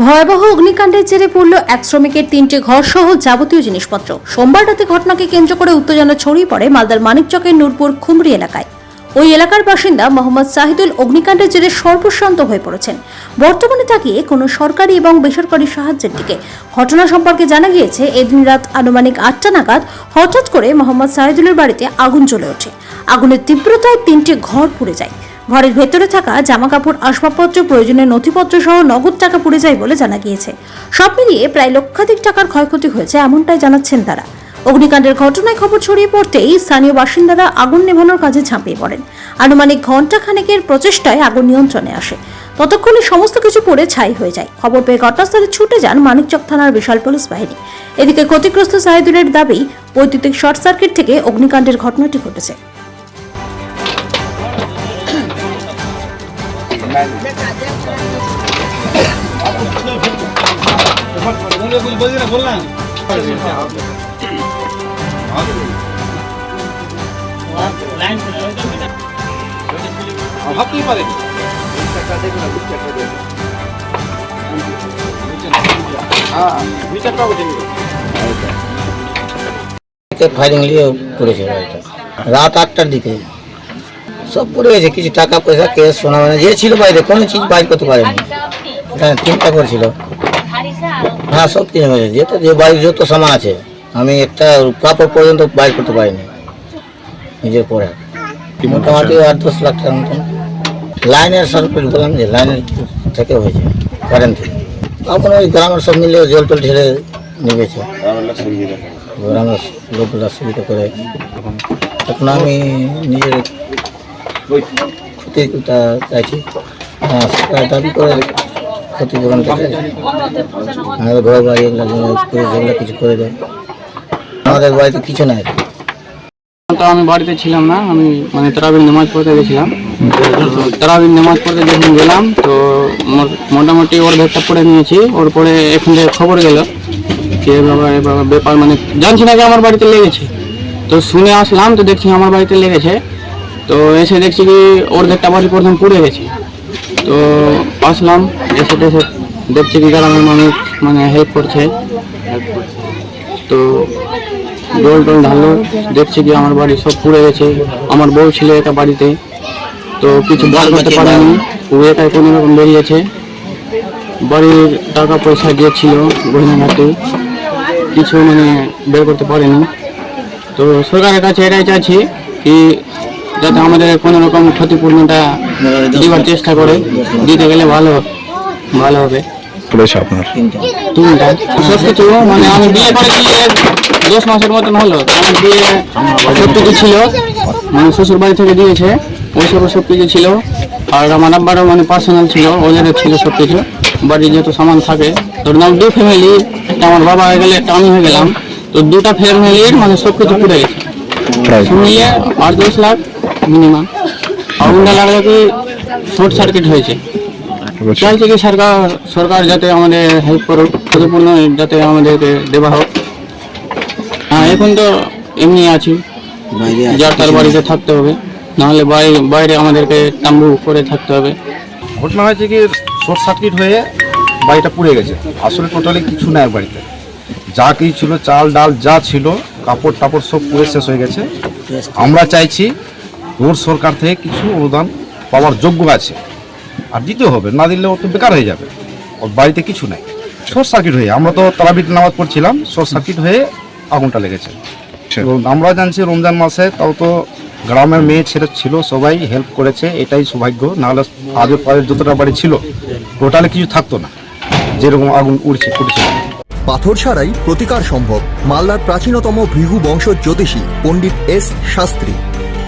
ভয়াবহ অগ্নিকাণ্ডের জেরে পড়ল এক শ্রমিকের তিনটে ঘর সহ যাবতীয় জিনিসপত্র। সোমবার রাতে ঘটনাকে কেন্দ্র করে উত্তেজনা ছড়িয়ে পড়ে মালদার মানিকচকের নূরপুর খুমরি এলাকায়। ওই এলাকার বাসিন্দা মোহাম্মদ সাহিদুল অগ্নিকাণ্ডের জেরে সর্বশান্ত হয়ে পড়েছেন। বর্তমানে তাকিয়ে কোনো সরকারি এবং বেসরকারি সাহায্যের দিকে। ঘটনা সম্পর্কে জানা গিয়েছে, এদিন রাত আনুমানিক আটটা নাগাদ হঠাৎ করে মোহাম্মদ সাহিদুলের বাড়িতে আগুন জ্বলে ওঠে। আগুনের তীব্রতায় তিনটে ঘর পুড়ে যায়। ঘরের ভেতরে থাকা জামা কাপড় আসবাবপত্র, প্রয়োজনীয় নথিপত্র সহ নগদ টাকা পুড়ে যায় বলে জানা গিয়েছে। সব মিলিয়ে প্রায় লক্ষাধিক টাকার ক্ষয়ক্ষতি হয়েছে এমনটাই জানাচ্ছেন তারা। অগ্নিকাণ্ডের ঘটনায় খবর ছড়িয়ে পড়তেই স্থানীয় বাসিন্দারা আগুন নেভানোর কাজে ঝাঁপিয়ে পড়েন। আনুমানিক ঘণ্টা খানেকের প্রচেষ্টায় আগুন নিয়ন্ত্রণে আসে। ততক্ষণে সমস্ত কিছু পড়ে ছাই হয়ে যায়। খবর পেয়ে ঘটনাস্থলে ছুটে যান মানিকচক থানার বিশাল পুলিশ বাহিনী। এদিকে ক্ষতিগ্রস্ত সাহেদুলের দাবি, বৈদ্যুতিক শর্ট সার্কিট থেকে অগ্নিকাণ্ডের ঘটনাটি ঘটেছে। নিয়ে বাড়িটা রাত আটটার দিকে সব পড়ে গেছে কিছু টাকা পয়সা কেস সোনা মানে যে ছিল বাইরে কোনো চিজ বাইর করতে পারেনি। হ্যাঁ তিনটা করছিল। হ্যাঁ সব কিছু হয়েছে যেটা যে বাড়ির যত সামান আছে আমি একটা কাপড় পর্যন্ত বাইর করতে পারিনি নিজের পরে। মোটামুটি আট দশ লাখ টাকার মতন। লাইনের সার্কিট বললাম যে লাইনের থেকে হয়েছে কারেন্ট থেকে এখন ওই গ্রামের সব মিলে জল টল ঢেলে নিবেছে। গ্রামের লোকগুলো সুবিধা করে। এখন আমি নিজের ক্ষতিটা চাইছি। হ্যাঁ, দাবি করে ক্ষতিপূরণ করতে আমাদের ঘর বাড়ি এগুলো যেগুলো কিছু করে দেয়। আমাদের বাড়িতে কিছু নাই। তো আমি বাড়িতে ছিলাম না আমি মানে তারাবির নামাজ পড়তে গেছিলাম। তো তারাবির নামাজ পড়তে যখন গেলাম তো মোটামুটি ওর ভেতটা পড়ে নিয়েছি। ওর পরে এখান থেকে খবর গেল যে বাবা এ বাবা ব্যাপার মানে জানছি না যে আমার বাড়িতে লেগেছে। তো শুনে আসলাম তো দেখছি আমার বাড়িতে লেগেছে। তো এসে দেখছি কি ওর ঘরটা বাড়ি প্রথম পুড়ে গেছে। তো আসলাম এসে টেসে দেখছি কি গ্রামের মানুষ মানে হেল্প করছে। তো ডোল টোল ঢালো দেখছি কি আমার বাড়ি সব পুড়ে গেছে। আমার বউ ছিল এটা বাড়িতে তো কিছু বার করতে পারেনি। ও একাই কোনো রকম বেরিয়েছে। বাড়ির টাকা পয়সা দিয়েছিল গহিনাঘাটে কিছু মানে বের করতে পারেনি। তো সরকারের কাছে এটাই চাইছি কি যাতে আমাদের কোনো রকম ক্ষতিপূর্ণটা দেওয়ার চেষ্টা করে। দিতে গেলে ভালো ভালো হবে। পড়েছে আপনার। তিনটা সব কিছু মানে আমি বিয়ে করেছি দশ মাসের মতন হলো। আমার বিয়ে ছিল। মানে শ্বশুর বাড়ি থেকে দিয়েছে। ওই সব সব কিছু ছিল। আর আমার আব্বারও মানে পার্সোনাল ছিল। ওদের ছিল সব কিছু বাড়ির যত সামান থাকে ধরুন আমার দুই ফ্যামিলি একটা আমার বাবা হয়ে গেলে একটা আমি হয়ে গেলাম। তো দুটা ফ্যামিলির মানে সব কিছু পুড়ে গেছে। মিলিয়ে আট দশ লাখ। মিনিমাম। লাগলে কি শর্ট সার্কিট হয়েছে। চাইছে কি সরকার সরকার যাতে আমাদের হেল্প করুক ক্ষতিপূর্ণ যাতে আমাদেরকে দেওয়া হোক। হ্যাঁ এখন তো এমনি আছি। যার তার বাড়িতে থাকতে হবে। নাহলে বাইরে বাইরে আমাদেরকে তাম্বু করে থাকতে হবে। ঘটনা হয়েছে কি শর্ট সার্কিট হয়ে বাড়িটা পুড়ে গেছে। আসলে টোটালি কিছু নাই বাড়িতে। যা কিছু ছিল চাল ডাল যা ছিল কাপড় টাপড় সব পুড়ে শেষ হয়ে গেছে। আমরা চাইছি রোড সরকার থেকে কিছু অনুদান পাওয়ার যোগ্য আছে। আর দিতে হবে না দিলে ও তো বেকার হয়ে যাবে। ওর বাড়িতে কিছু নাই। শর্ট সার্কিট হয়ে আমরা তো তারাবিট নামাজ পড়ছিলাম শর্ট সার্কিট হয়ে আগুনটা লেগেছে। আমরা জানছি রমজান মাসে তাও তো গ্রামের মেয়ে ছেলে ছিল সবাই হেল্প করেছে এটাই সৌভাগ্য। নাহলে আগে পরে যতটা বাড়ি ছিল টোটালে কিছু থাকতো না। যেরকম আগুন উড়ছে উঠছে পাথর ছাড়াই প্রতিকার সম্ভব। মালদার প্রাচীনতম ভৃগু বংশ জ্যোতিষী পণ্ডিত এস শাস্ত্রী।